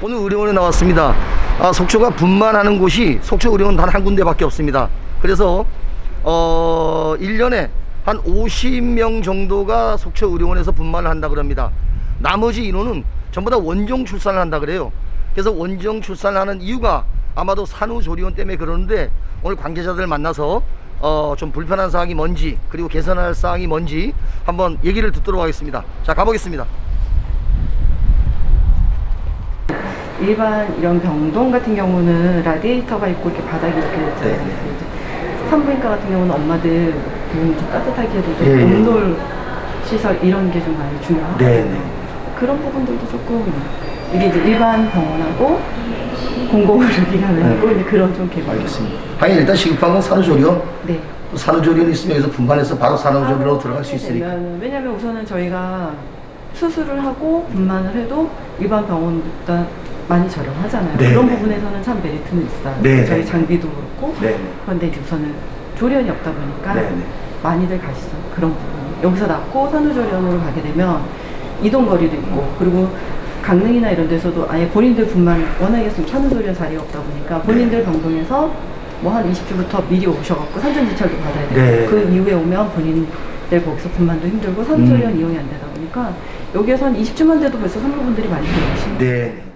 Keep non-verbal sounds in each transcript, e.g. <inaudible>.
오늘 의료원에 나왔습니다. 아, 속초가 분만하는 곳이 속초 의료원 단 한 군데밖에 없습니다. 그래서 어, 1년에 한 50명 정도가 속초 의료원에서 분만을 한다 그럽니다. 나머지 인원은 전부 다 원정 출산을 한다 그래요. 그래서 원정 출산을 하는 이유가 아마도 산후조리원 때문에 그러는데 오늘 관계자들 만나서 어, 좀 불편한 사항이 뭔지 그리고 개선할 사항이 뭔지 한번 얘기를 듣도록 하겠습니다. 자, 가보겠습니다. 일반 이런 병동 같은 경우는 라디에이터가 있고 이렇게 바닥이 이렇게 네, 있잖아요. 이제 산부인과 같은 경우는 엄마들 몸좀 따뜻하게 해도 예, 예. 온돌 시설 이런 게 좀 많이 중요하고 네, 그런 부분들도 조금 이게 이제 일반 병원하고 공공의료기관하고 <laughs> 이제 그런 좀 개발. 네. 알겠습니다. 아니 일단 시급한 건 산후조리원. 네. 또 산후조리원 있으면 여기서 분만해서 바로 산후조리원으로 들어갈 수 있으니까. 되면은 왜냐면 우선은 저희가 수술을 하고 분만을 해도 일반 병원보다 많이 저렴하잖아요. 네, 그런 네. 부분에서는 참 메리트는 있어요. 네, 저희 네. 장비도 그렇고 네, 그런데 이제 우선은 조련이 없다 보니까 네, 네. 많이들 가시죠. 그런 부분. 여기서 낳고 산후조련으로 가게 되면 이동 거리도 있고 그리고 강릉이나 이런 데서도 아예 본인들 분만 워낙에 지금 산후조련 자리가 없다 보니까 본인들 병동에서 뭐 한 20주부터 미리 오셔갖고 산전지철도 받아야 되고 네. 그 이후에 오면 본인들 거기서 분만도 힘들고 산후조련 음. 이용이 안 되다 보니까 여기에서 한 20주만 돼도 벌써 산후분들이 많이 들어오시는 네.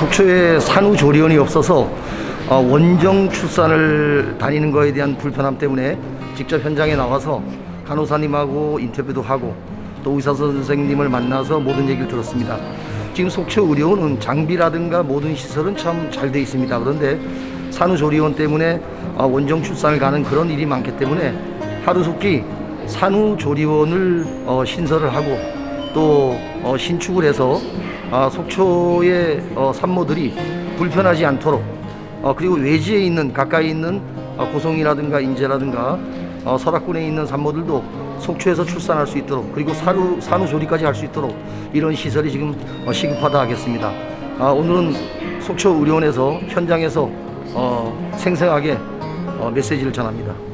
속초에 산후조리원이 없어서 어, 원정 출산을 다니는 거에 대한 불편함 때문에 직접 현장에 나와서 간호사님하고 인터뷰도 하고 또 의사 선생님을 만나서 모든 얘기를 들었습니다. 지금 속초 의료원은 장비라든가 모든 시설은 참 잘 돼 있습니다. 그런데 산후조리원 때문에 어, 원정 출산을 가는 그런 일이 많기 때문에 하루속히 산후조리원을 어, 신설을 하고 또 어, 신축을 해서 아, 속초의 어, 산모들이 불편하지 않도록 어, 그리고 외지에 있는 가까이 있는 어, 고성이라든가 인제라든가 어, 설악군에 있는 산모들도 속초에서 출산할 수 있도록 그리고 산후, 산후 조리까지 할 수 있도록 이런 시설이 지금 어, 시급하다 하겠습니다. 아, 오늘은 속초 의료원에서 현장에서 어, 생생하게 어, 메시지를 전합니다.